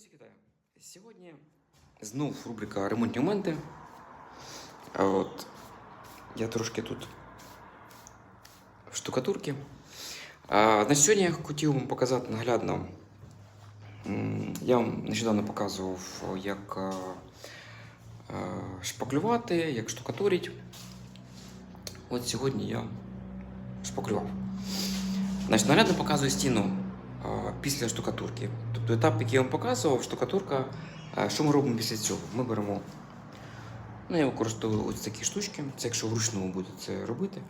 Друзі, вітаю! Сьогодні знов рубрика ремонтні моменти. А от я трошки тут в штукатурці. А, значить, сьогодні я хотів вам показати наглядно. Я вам нещодавно показував, як шпаклювати, як штукатурити. От сьогодні я шпаклював. Значить, наглядно показую стіну після штукатурки. Тобто етап, який я вам показував, штукатурка. Що ми робимо після цього? Ми беремо. Ну, я використовую ось такі штучки. Це якщо вручну ви будете це робити,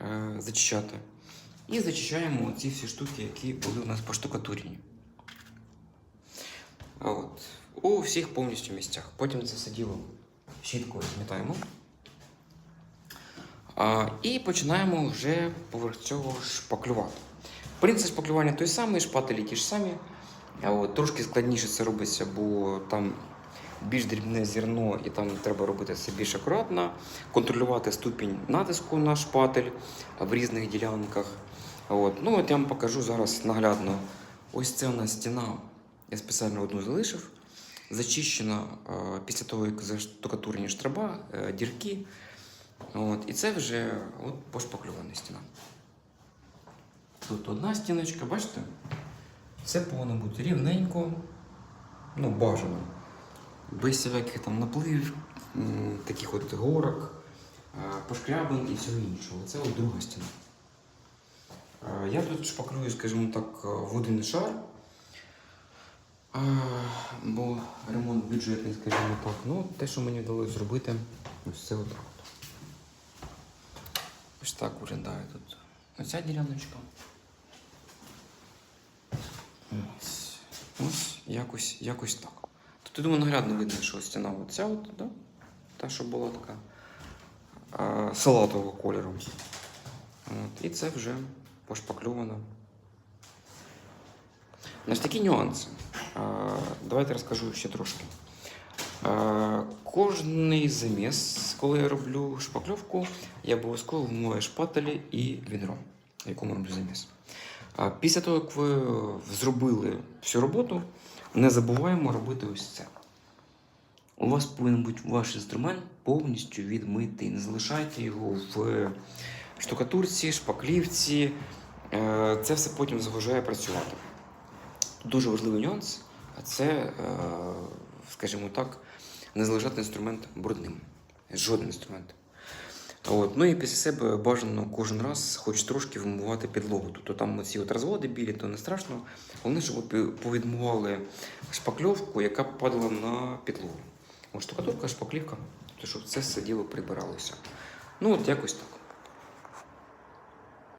е, зачищати. І зачищаємо ці всі штуки, які були у нас поштукатурені. От. У всіх повністю місцях. Потім це все діло щіткою змітаємо. І починаємо вже поверх цього шпаклювати. Принцип шпаклювання той самий, шпателі ті ж самі. От, трошки складніше це робиться, бо там більш дрібне зерно, і там треба робити це більш акуратно, контролювати ступінь натиску на шпатель в різних ділянках. От. Ну, от я вам покажу зараз наглядно. Ось це у нас стіна. Я спеціально одну залишив. Зачищена е, після того, як заштукатурені штраба, е, дірки. От. І це вже от, пошпакльована стіна. Тут одна стіночка, бачите? Все повинно бути рівненько, ну, бажано. Без всяких там напливів, таких от горок, е, пошкрябин і всього іншого. Це от друга стіна. Е, Я тут шпаклюю, скажімо так, е, в один шар. Бо ремонт бюджетний, скажімо так. Ну, те, що мені вдалося зробити, ось це от. Ось так виглядає тут. Оця діляночка. Ось, ось якось, якось так. Я думаю, наглядно видно, що стіна оця от, да? та, що була така а, салатового кольору. От, і це вже пошпакльовано. Значить, такі нюанси. А, давайте розкажу ще трошки. А, кожний заміс, коли я роблю шпакльовку, я обов'язково вмиваю шпателі і відро, якому роблю заміс. А після того, як ви зробили всю роботу, не забуваємо робити ось це. У вас повинен бути ваш інструмент повністю відмитий. Не залишайте його в штукатурці, шпаклівці. Е, Це все потім заважає працювати. Дуже важливий нюанс це, е, скажімо так, не залишати інструмент брудним. Жоден інструмент. От. Ну і після себе бажано кожен раз хоч трошки вимивати підлогу. Тобто там ці от розводи білі, то не страшно. Головне, щоб ви повідмивали шпакльовку, яка падала на підлогу. Штукатурка, шпаклівка, тобто, щоб це все діло прибиралося. Ну, от якось так.